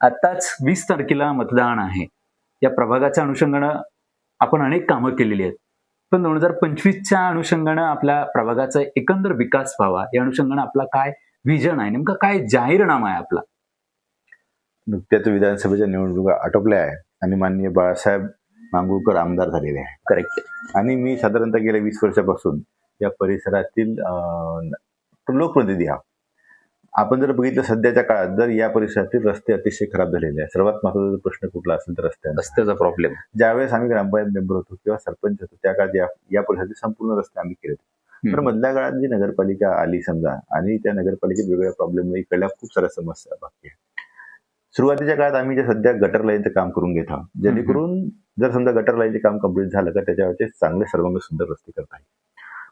आताच वीस तारखेला मतदान आहे. या प्रभागाच्या अनुषंगानं आपण अनेक कामं केलेली आहेत. पण दोन हजार पंचवीसच्या अनुषंगानं आपल्या प्रभागाचा एकंदर विकास व्हावा या अनुषंगानं आपला काय व्हिजन आहे नेमका काय जाहीरनामा आहे आपला? नुकत्याच विधानसभेच्या निवडणुका आटोपल्या आहे आणि माननीय बाळासाहेब मांगुळकर आमदार झालेले आहे करेक्ट आणि मी साधारणतः गेल्या वीस वर्षापासून या परिसरातील लोकप्रतिनिधी हा आपण जर बघितलं सध्याच्या काळात जर या परिसरातील रस्ते अतिशय खराब झालेले आहेत. सर्वात महत्त्वाचा प्रश्न कुठला असेल तर रस्त्यांचा. रस्त्याचा प्रॉब्लेम ज्यावेळेस आम्ही ग्रामपंचायत मेंबर होतो किंवा सरपंच होतो त्या काळात या या परिसरातील संपूर्ण रस्ते आम्ही केले. तर मधल्या काळात जी नगरपालिका आली समजा आणि त्या नगरपालिकेत वेगवेगळ्या प्रॉब्लेम इकडल्या खूप साऱ्या समस्या बाकी आहेत. सुरुवातीच्या काळात आम्ही जे सध्या गटर लाईनचं काम करून घेत आहोत जेणेकरून जर समजा गटर लाईनचे काम कंप्लीट झालं तर त्याच्यावरचे चांगले सर्वांग सुंदर रस्ते करता येईल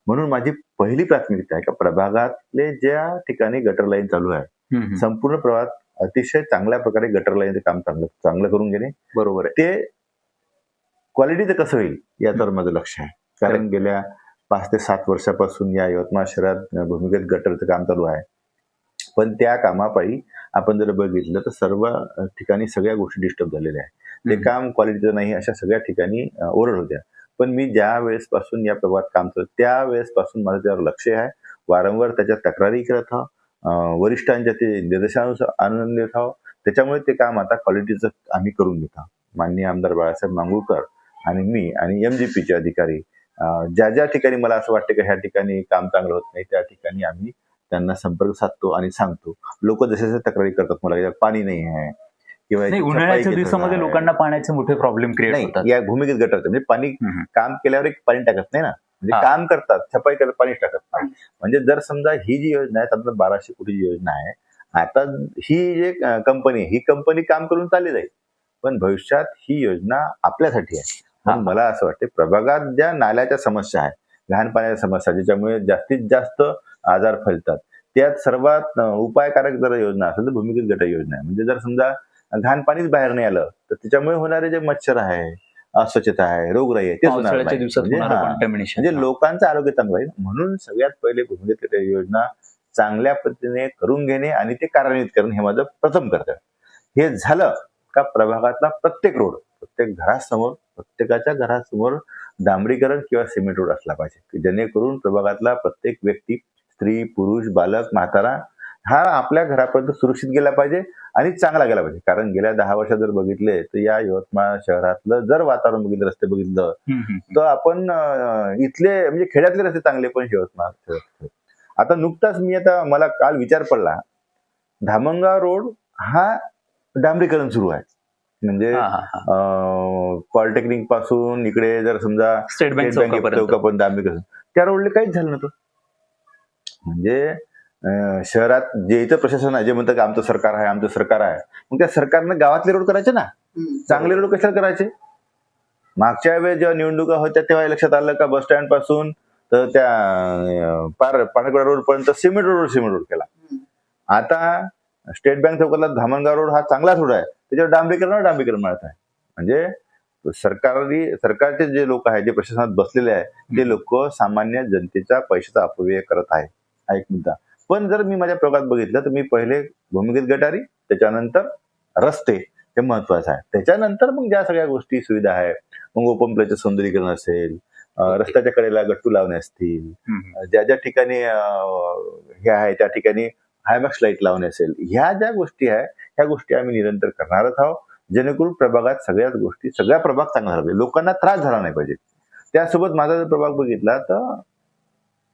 म्हणून माझी पहिली प्राथमिकता आहे का प्रभागातले ज्या ठिकाणी गटर लाईन चालू आहे संपूर्ण प्रभागात अतिशय चांगल्या प्रकारे गटर लाईनचं काम चांगलं चांगलं करून घेणे. बरोबर आहे. ते क्वालिटीचं कसं होईल याच्यावर माझं लक्ष आहे. कारण गेल्या पाच ते सात वर्षापासून या यवतमाळ शहरात भूमिगत गटरचं काम चालू आहे. पण त्या कामापायी आपण जर बघितलं तर सर्व ठिकाणी सगळ्या गोष्टी डिस्टर्ब झालेल्या आहेत. ते. काम क्वालिटीचं नाही अशा सगळ्या ठिकाणी ओरड होत्या. पण मी ज्या वेळेसपासून या प्रभात काम करतो त्या वेळेसपासून माझं त्यावर लक्ष आहे. वारंवार त्याच्या तक्रारी करत आहो वरिष्ठांच्या ते निर्देशानुसार आनंद देत आहो त्याच्यामुळे ते काम आता क्वालिटीचं आम्ही करून घेत आहोत. माननीय आमदार बाळासाहेब मांगुळकर आणि मी आणि एम जी पीचे अधिकारी ज्या ज्या ठिकाणी मला असं वाटतं की ह्या ठिकाणी काम चांगलं होत नाही त्या ठिकाणी आम्ही त्यांना संपर्क साधतो आणि सांगतो. लोक जसे जसे तक्रारी करतात मला पाणी नाही आहे किंवा नाही याची उन्हाळ्याच्या दिवसामध्ये. लोकांना पाण्याचे मोठे प्रॉब्लेम क्रिएट होतात. या भूमिगत गटारचं म्हणजे पाणी. काम केल्यावर एक पाणी टाकत नाही ना. म्हणजे. काम करतात छपाई करतात पाणी टाकत नाही. म्हणजे जर समजा ही जी योजना आहे समजा बाराशे कोटीची योजना आहे आता ही जे कंपनी ही कंपनी काम करून चालली जाईल. पण भविष्यात ही योजना आपल्यासाठी आहे. मला असं वाटतं प्रभागात ज्या नाल्याच्या समस्या आहे घाण पाण्याच्या समस्या ज्याच्यामुळे जास्तीत जास्त आजार फैलतात त्यात सर्वात उपायकारक जर योजना असेल तर भूमिगत गट योजना आहे. म्हणजे जर समजा घाण पाणीच बाहेर नाही आलं तर त्याच्यामुळे होणारे जे मच्छर आहे अस्वच्छता आहे रोगराई आहे ते होणार पावसाळ्याच्या नाही. दिवसात म्हणजे म्हणजे लोकांचं आरोग्य चांगलं राहील म्हणून सगळ्यात पहिले गट योजना चांगल्या पद्धतीने करून घेणे आणि ते कार्यान्वित करणे हे माझं प्रथम कर्तव्य हे झालं का प्रभागातला प्रत्येक रोड प्रत्येक घरासमोर प्रत्येकाच्या घरासमोर डांबरीकरण किंवा सिमेंट रोड असला पाहिजे की जेणेकरून प्रभागातला प्रत्येक व्यक्ती स्त्री पुरुष बालक म्हातारा हा आपल्या घरापर्यंत सुरक्षित गेला पाहिजे. आणि चांगला गेला पाहिजे. कारण गेल्या दहा वर्षात जर बघितले तर या यवतमाळ शहरातलं जर वातावरण बघितलं रस्ते बघितलं तर आपण इथले म्हणजे खेड्यातले रस्ते चांगले पण यवतमाळ. आता नुकताच मी आता मला काल विचार पडला. धामणगाव रोड हा डांबरीकरण सुरू आहे. म्हणजे पॉलिटेक्निकपासून इकडे जर समजा स्टेट बँक चौकापर्यंत डांबरीकरण. त्या रोडला काहीच झालं नव्हतं. म्हणजे शहरात जे इथं प्रशासन आहे जे म्हणतं की आमचं सरकार आहे आमचं सरकार आहे. मग त्या सरकारनं गावातले रोड करायचे ना? चांगले रोड कशाला करायचे? मागच्या वेळेस जेव्हा निवडणुका होत्या तेव्हा लक्षात आलं का बस स्टँडपासून तर त्या पार पाठकवाडा रोड पर्यंत सिमेंट रोड सिमेंट रोड केला. आता स्टेट बँक चौकातला धामणगाव रोड हा चांगलाच रोड आहे. त्याच्यावर डांबरीकरण डांबरीकरण म्हणत आहे. म्हणजे सरकारी सरकारचे जे लोक आहेत जे प्रशासनात बसलेले आहेत ते लोक सामान्य जनतेच्या पैशाचा अपव्यय करत आहे हा एक मुद्दा. पण जर मी माझ्या प्रभागात बघितलं तर मी पहिले भूमिगत गटारी त्याच्यानंतर रस्ते हे महत्वाचं आहे. त्याच्यानंतर मग ज्या सगळ्या गोष्टी सुविधा आहे मग ओपन प्लेचं सौंदर्यीकरण असेल रस्त्याच्या कडेला गट्टू लावणे असतील ज्या ज्या ठिकाणी हे आहे त्या ठिकाणी हायमॅक्स लाइट लावणे असेल ह्या ज्या गोष्टी आहे ह्या गोष्टी आम्ही निरंतर करणारच आहोत. जेणेकरून प्रभागात सगळ्याच गोष्टी सगळ्या प्रभाग चांगला झाला पाहिजे लोकांना त्रास झाला नाही पाहिजे. त्यासोबत माझा जर प्रभाग बघितला तर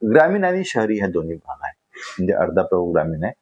ग्रामीण आणि शहरी ह्या दोन्ही भाग आहे म्हणजे अर्धा प्रभाग ग्रामीण आहे